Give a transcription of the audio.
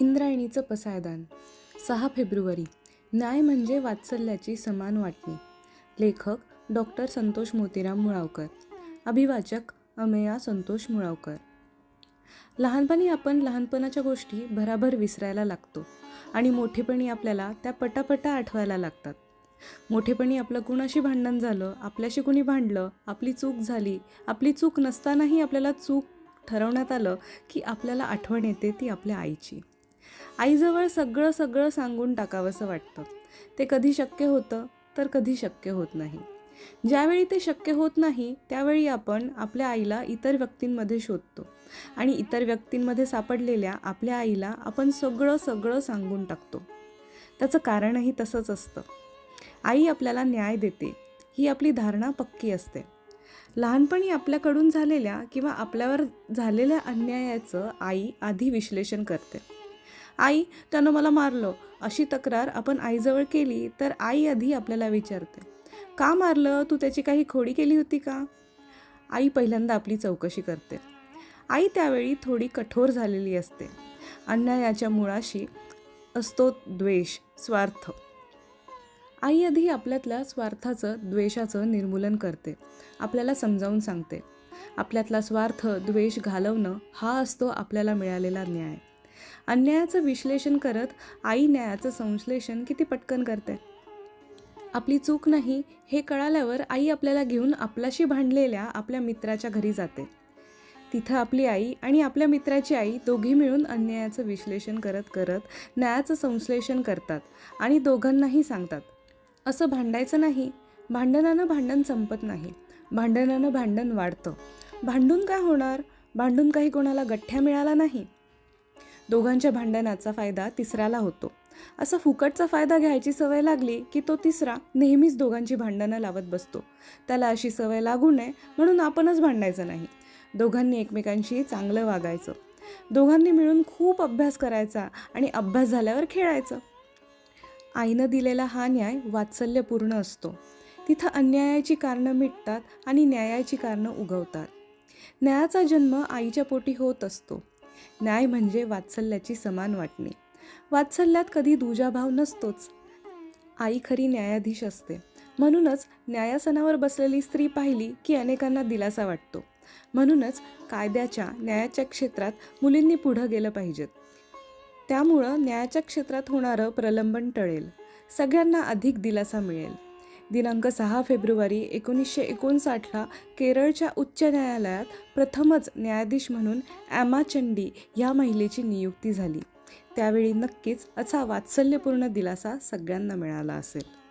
इंद्रायणीचं पसायदान. सहा फेब्रुवारी. न्याय म्हणजे वात्सल्याची समान वाटणी. लेखक डॉक्टर संतोष मोतीराम मुळावकर. अभिवाचक अमेया संतोष मुळावकर. लहानपणी आपण लहानपणाच्या गोष्टी भराभर विसरायला लागतो आणि मोठेपणी आपल्याला त्या पटापटा आठवायला लागतात. मोठेपणी आपलं कुणाशी भांडण झालं आपल्याशी कुणी भांडलं आपली चूक झाली आपली चूक नसतानाही आपल्याला चूक ठरवण्यात आलं की आपल्याला आठवण येते ती आपल्या आईची. आईजवळ सगळं सगळं सांगून टाकावंसं वाटतं. ते कधी शक्य होतं तर कधी शक्य होत नाही. ज्यावेळी ते शक्य होत नाही त्यावेळी आपण आपल्या आईला इतर व्यक्तींमध्ये शोधतो. आणि इतर व्यक्तींमध्ये सापडलेल्या आपल्या आईला आपण सगळं सगळं सांगून टाकतो. त्याचं कारणही तसंच असतं. आई आपल्याला न्याय देते ही आपली धारणा पक्की असते. लहानपणी आपल्याकडून झालेल्या किंवा आपल्यावर झालेल्या अन्यायाचं आई आधी विश्लेषण करते. आई त्यानं मला मारलं. अशी तक्रार आपण आईजवळ केली तर आई आधी आपल्याला विचारते. का मारलं? तू त्याची काही खोडी केली होती का? आई पहिल्यांदा आपली चौकशी करते. आई त्यावेळी थोडी कठोर झालेली असते. अन्यायाच्या मुळाशी असतो द्वेष स्वार्थ. आई आधी आपल्यातल्या स्वार्थाचं द्वेषाचं निर्मूलन करते. आपल्याला समजावून सांगते. आपल्यातला स्वार्थ द्वेष घालवणं हा असतो आपल्याला मिळालेला न्याय. अन्यायाचं विश्लेषण करत आई न्यायाचं संश्लेषण किती पटकन करते? आपली चूक नाही हे कळाल्यावर आई आपल्याला घेऊन आपल्याशी भांडलेल्या आपल्या मित्राच्या घरी जाते. तिथं आपली आई आणि आपल्या मित्राची आई दोघी मिळून अन्यायाचं विश्लेषण करत करत न्यायाचं संश्लेषण करतात आणि दोघांनाही सांगतात. असं भांडायचं नाही भांडणानं भांडण संपत नाही भांडणानं भांडण वाढतं. भांडून काय होणार? भांडून काही कोणाला गठ्ठ्या मिळाला नाही. दोघांच्या भांडणाचा फायदा तिसऱ्याला होतो. असा फुकटचा फायदा घ्यायची सवय लागली की तो तिसरा नेहमीच दोघांची भांडणं लावत बसतो. त्याला अशी सवय लागू नये म्हणून आपणच भांडायचं नाही. दोघांनी एकमेकांशी चांगलं वागायचं. दोघांनी मिळून खूप अभ्यास करायचा आणि अभ्यास झाल्यावर खेळायचं. आईनं दिलेला हा न्याय वात्सल्यपूर्ण असतो. तिथं अन्यायाची कारणं मिटतात आणि न्यायाची कारणं उगवतात. न्यायाचा जन्म आईच्या पोटी होत असतो. न्याय म्हणजे वात्सल्याची समान वाटणी. वात्सल्यात कधी दुजाभाव नसतोच. आई खरी न्यायाधीश असते. म्हणूनच न्यायासनावर बसलेली स्त्री पाहिली की अनेकांना दिलासा वाटतो. म्हणूनच कायद्याच्या न्यायाच्या क्षेत्रात मुलींनी पुढं गेलं पाहिजेत. त्यामुळं न्यायाच्या क्षेत्रात होणारं प्रलंबन टळेल. सगळ्यांना अधिक दिलासा मिळेल. दिनांक सहा फेब्रुवारी एकोणीसशे एकोणसाठला केरळच्या उच्च न्यायालयात प्रथमच न्यायाधीश म्हणून ॲमा चंडी ह्या महिलेची नियुक्ती झाली. त्यावेळी नक्कीच असा वात्सल्यपूर्ण दिलासा सगळ्यांना मिळाला असेल.